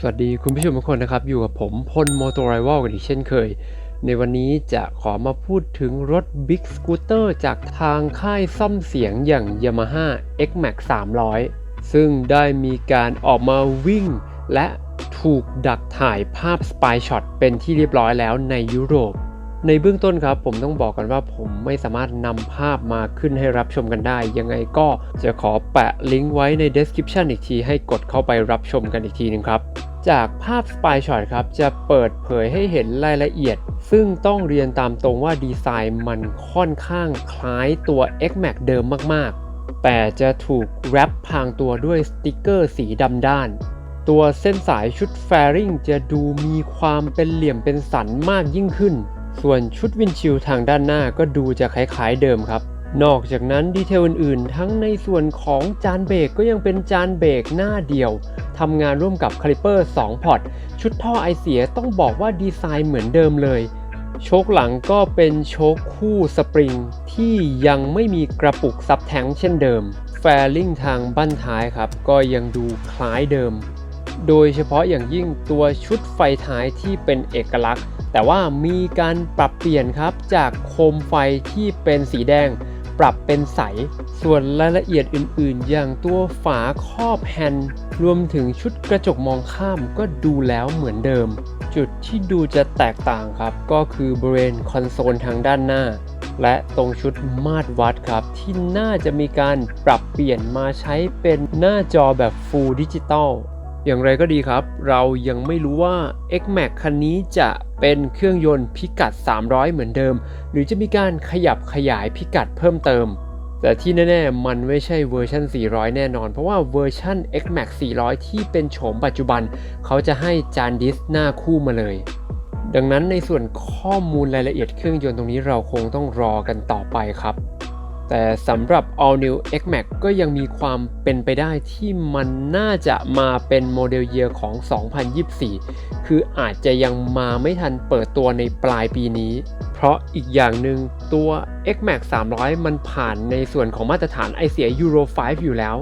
สวัสดีคุณผู้ชมทุกคนนะครับ อยู่กับผมพลโมโตไรวอลกันอีกเช่นเคย ในวันนี้จะขอมาพูดถึงรถ Big Scooter จากทางค่ายซ่อมเสียงอย่าง Yamaha X-Max 300 ซึ่งได้มีการออกมาวิ่ง และถูกดักถ่ายภาพสปายช็อตเป็นที่เรียบร้อยแล้วในยุโรป ในเบื้องต้นครับผมต้องบอกกันว่าผมไม่สามารถนำภาพมาขึ้นให้รับชมกันได้ ยังไงก็จะขอแปะลิงก์ไว้ใน description อีกที ให้กดเข้าไปรับชมกันอีกทีหนึงครับ จากภาพ Spy Shot ครับจะเปิดเผยให้เห็นรายละเอียด ซึ่งต้องเรียนตามตรงว่าดีไซน์มันค่อนข้างคล้ายตัว X-Max เดิมมากๆ แต่จะถูกแรปพางตัวด้วยสติกเกอร์สีดำด้านตัวเส้นสายชุดแฟริงจะดูมีความเป็นเหลี่ยมเป็นสันมากยิ่งขึ้น ส่วนชุดวินชิลทางด้านหน้าก็ดูจะคล้ายๆเดิมครับ นอกจากนั้นดีเทลอื่นๆ ทั้งในส่วนของจานเบรกก็ยังเป็นจานเบรกหน้าเดียวทำงานร่วมกับคาลิเปอร์2พอร์ตชุดท่อไอเสียต้องบอกว่าดีไซน์เหมือนเดิมเลยโชคหลังก็เป็นโชคคู่สปริงที่ยังไม่มีกระปุกซับแทงเช่นเดิม แฟลิงทางบั้นท้ายครับ ก็ยังดูคล้ายเดิม โดยเฉพาะอย่างยิ่งตัวชุดไฟท้ายที่เป็นเอกลักษณ์ แต่ว่ามีการปรับเปลี่ยนครับจากโคมไฟที่เป็นสีแดง ปรับเป็นใส ส่วนรายละเอียดอื่นๆ อย่างตัวฝาครอบแฮนด์รวมถึงชุดกระจกมองข้ามก็ดูแล้วเหมือนเดิม จุดที่ดูจะแตกต่างครับ ก็คือบริเวณคอนโซลทางด้านหน้า และตรงชุดมาตรวัดครับ ที่น่าจะมีการปรับเปลี่ยนมาใช้เป็นหน้าจอแบบ Full Digital อ อย่างไรก็ดีครับ เรายังไม่รู้ว่า X-Max คันนี้จะเป็นเครื่องยนต์พิกัด 300 เหมือนเดิม หรือจะมีการขยับขยายพิกัดเพิ่มเติม แต่ที่แน่ๆ มันไม่ใช่เวอร์ชัน 400 แน่นอน เพราะว่าเวอร์ชัน X-Max 400 ที่เป็นโฉมปัจจุบัน เขาจะให้จานดิสหน้าคู่มาเลย ดังนั้นในส่วนข้อมูลรายละเอียดเครื่องยนต์ตรงนี้เราคงต้องรอกันต่อไปครับ แต่สำหรับ All New X-Max ก็ยังมีความเป็นไปได้ที่มันน่าจะมาเป็นโมเดลเยียร์ของ 2024 คืออาจจะยังมาไม่ทันเปิดตัวในปลายปีนี้ เพราะอีกอย่างหนึ่งตัว X-Max 300 มันผ่านในส่วนของมาตรฐานไอเสีย Euro 5 อยู่แล้ว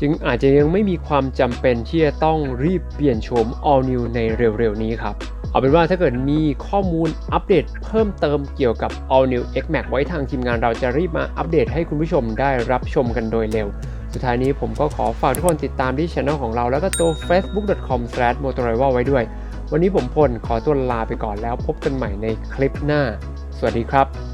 จึงอาจจะยังไม่มีความจำเป็นที่จะต้องรีบเปลี่ยนโฉม All New ในเร็วๆ นี้ครับ เอาเป็นว่าถ้าเกิดมีข้อมูลอัปเดตเพิ่มเติมเกี่ยวกับ All New X-Max ไว้ทางทีมงานเราจะรีบมาอัปเดตให้คุณผู้ชมได้รับชมกันโดยเร็ว สุดท้ายนี้ผมก็ขอฝากทุกคนติดตามที่ช่องของเรา แล้วก็ตัว facebook.com/motorrival ไว้ด้วย วันนี้ผมพลขอตัวลาไปก่อนแล้วพบกันใหม่ในคลิปหน้า สวัสดีครับ